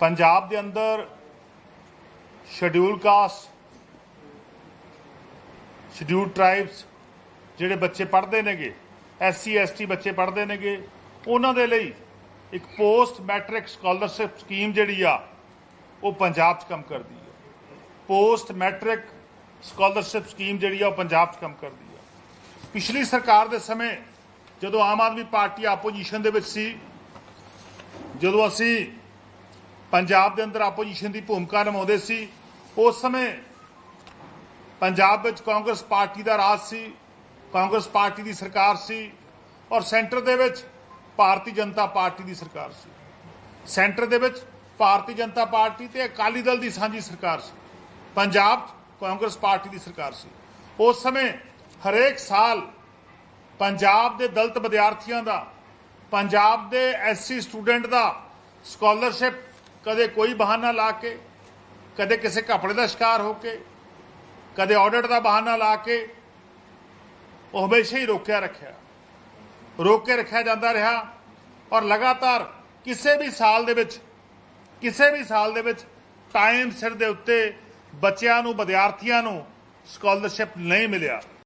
ਪੰਜਾਬ ਦੇ ਅੰਦਰ schedule caste schedule tribes ਜਿਹੜੇ ਬੱਚੇ ਪੜ੍ਹਦੇ ਨੇਗੇ ਐਸਸੀ ਐਸਟੀ ਬੱਚੇ ਪੜ੍ਹਦੇ ਨੇਗੇ, ਉਹਨਾਂ ਦੇ ਲਈ ਇੱਕ ਪੋਸਟ ਮੈਟ੍ਰਿਕ ਸਕਾਲਰਸ਼ਿਪ ਸਕੀਮ ਜਿਹੜੀ ਆ, ਉਹ ਪੰਜਾਬ 'ਚ ਕੰਮ ਕਰਦੀ ਹੈ ਪੋਸਟ ਮੈਟ੍ਰਿਕ ਸਕਾਲਰਸ਼ਿਪ ਸਕੀਮ ਜਿਹੜੀ ਆ, ਉਹ ਪੰਜਾਬ 'ਚ ਕੰਮ ਕਰਦੀ ਆ। ਪਿਛਲੀ ਸਰਕਾਰ ਦੇ ਸਮੇਂ ਜਦੋਂ ਆਮ ਆਦਮੀ ਪਾਰਟੀ ਆਪੋਜੀਸ਼ਨ ਦੇ ਵਿੱਚ ਸੀ, ਜਦੋਂ ਅਸੀਂ ਪੰਜਾਬ ਦੇ ਅੰਦਰ ਆਪੋਜੀਸ਼ਨ ਦੀ ਭੂਮਿਕਾ ਨਿਭਾਉਂਦੇ ਸੀ। ਉਸ ਸਮੇਂ ਪੰਜਾਬ ਵਿੱਚ ਕਾਂਗਰਸ ਪਾਰਟੀ ਦਾ ਰਾਜ ਸੀ, ਕਾਂਗਰਸ ਪਾਰਟੀ ਦੀ ਸਰਕਾਰ ਸੀ ਔਰ ਸੈਂਟਰ ਦੇ ਵਿੱਚ ਭਾਰਤੀ ਜਨਤਾ ਪਾਰਟੀ ਦੀ ਸਰਕਾਰ ਸੀ। ਸੈਂਟਰ ਦੇ ਵਿੱਚ ਭਾਰਤੀ ਜਨਤਾ ਪਾਰਟੀ ਤੇ ਅਕਾਲੀ ਦਲ ਦੀ ਸਾਂਝੀ ਸਰਕਾਰ ਸੀ। ਪੰਜਾਬ 'ਚ ਕਾਂਗਰਸ ਪਾਰਟੀ ਦੀ ਸਰਕਾਰ ਸੀ। ਉਸ ਸਮੇਂ ਹਰੇਕ ਸਾਲ ਪੰਜਾਬ ਦੇ ਦਲਿਤ ਵਿਦਿਆਰਥੀਆਂ ਦਾ, ਪੰਜਾਬ ਦੇ ਐਸਸੀ ਸਟੂਡੈਂਟ ਦਾ ਸਕਾਲਰਸ਼ਿਪ ਕਦੇ ਕੋਈ ਬਹਾਨਾ ਲਾ ਕੇ, ਕਦੇ ਕਿਸੇ ਕੱਪੜੇ ਦਾ ਸ਼ਿਕਾਰ ਹੋ ਕੇ, ਕਦੇ ਆਡਿਟ ਦਾ ਬਹਾਨਾ ਲਾ ਕੇ, ਉਹ ਹਮੇਸ਼ਾ ਹੀ ਰੋਕਿਆ ਰੱਖਿਆ। ਰੋਕ ਕੇ ਰੱਖਿਆ ਜਾਂਦਾ ਰਿਹਾ ਔਰ ਲਗਾਤਾਰ ਕਿਸੇ ਵੀ ਸਾਲ ਦੇ ਵਿੱਚ, ਕਿਸੇ ਵੀ ਸਾਲ ਦੇ ਵਿੱਚ ਟਾਈਮ ਸਿਰ ਦੇ ਉੱਤੇ ਬੱਚਿਆਂ ਨੂੰ, ਵਿਦਿਆਰਥੀਆਂ ਨੂੰ ਸਕਾਲਰਸ਼ਿਪ ਨਹੀਂ ਮਿਲਿਆ।